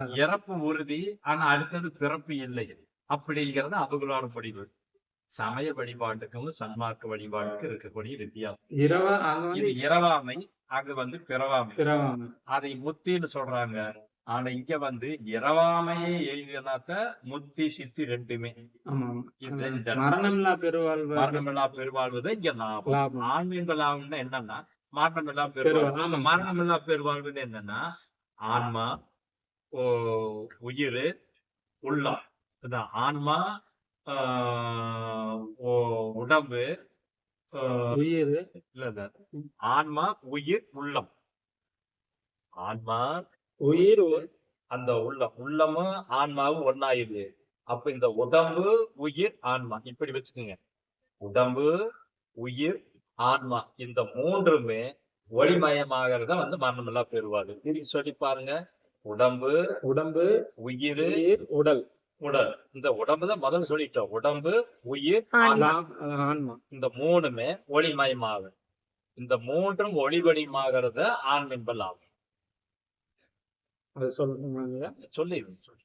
இறப்பு உறுதி ஆனா அடுத்தது பிறப்பு இல்லை. அப்படிங்கறது அவங்களோட முடிவு சமய வழிபாட்டுக்கும் சன்மார்க்க வழிபாட்டுக்கும் இருக்கக்கூடிய வித்தியாசம். இது இரவாமை அங்க வந்து பிறவாமை. அதை முத்தின்னு சொல்றாங்க. ஆனா இங்க வந்து இரவாமையே எழுதினாத்த முத்தி சித்தி ரெண்டுமே. மரணமில்லா பெருவாழ்வு. மரணமில்லா பெருவாழ்வுதான் இங்க லாபம். ஆன்மீக லாபம்னா என்னன்னா மரணமில்லா பெருவாழ்வு. மரணமில்லா பெருவாழ்வுன்னு என்னன்னா ஆன்மா உயிர் உள்ளம். இதான். ஆன்மா உடம்பு உயிர். இல்ல ஆன்மா உயிர் உள்ளம். ஆன்மா உயிர் அந்த உள்ளம். உள்ளமும் ஆன்மாவும் ஒன்னாயிருது அப்ப இந்த உடம்பு உயிர் ஆன்மா. இப்படி வச்சுக்கோங்க. உடம்பு உயிர் ஆன்மா. இந்த மூன்றுமே ஒளிமயமாகிறத வந்து மரணமில்லா பெறுவாரு. திருப்பி சொல்லி பாருங்க. உடம்பு உடம்பு உயிர் உடல். உடல். இந்த உடம்பு தான் முதல்ல சொல்லிட்டோம். உடம்பு உயிர் ஆன்மா. இந்த மூணுமே ஒளிமயமாகும். இந்த மூன்றும் ஒளிவடிமாகிறத ஆன்மின்பல் ஆகும் அது சொல்லுங்க சொல்லி சொல்லி.